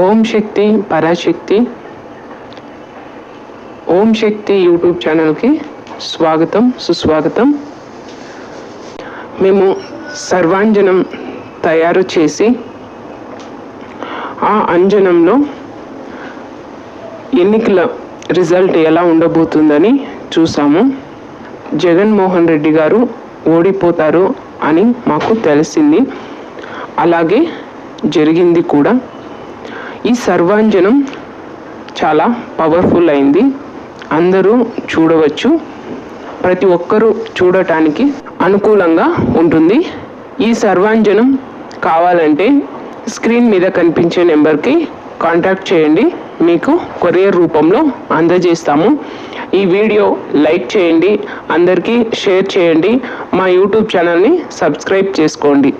ఓం శక్తి పరాశక్తి. ఓం శక్తి YouTube ఛానల్కి స్వాగతం సుస్వాగతం. మేము సర్వాంజనం తయారు చేసి ఆ అంజనంలో ఎన్నికల రిజల్ట్ ఎలా ఉండబోతుందని చూసాము. జగన్మోహన్ రెడ్డి గారు ఓడిపోతారు అని మాకు తెలిసింది. అలాగే జరిగింది కూడా. ఈ సర్వాంజనం చాలా పవర్ఫుల్ అయింది. అందరూ చూడవచ్చు. ప్రతి ఒక్కరూ చూడటానికి అనుకూలంగా ఉంటుంది. ఈ సర్వాంజనం కావాలంటే స్క్రీన్ మీద కనిపించే నెంబర్కి కాంటాక్ట్ చేయండి. మీకు కొరియర్ రూపంలో అందజేస్తాము. ఈ వీడియో లైక్ చేయండి. అందరికీ షేర్ చేయండి. మా యూట్యూబ్ ఛానల్ని సబ్స్క్రైబ్ చేసుకోండి.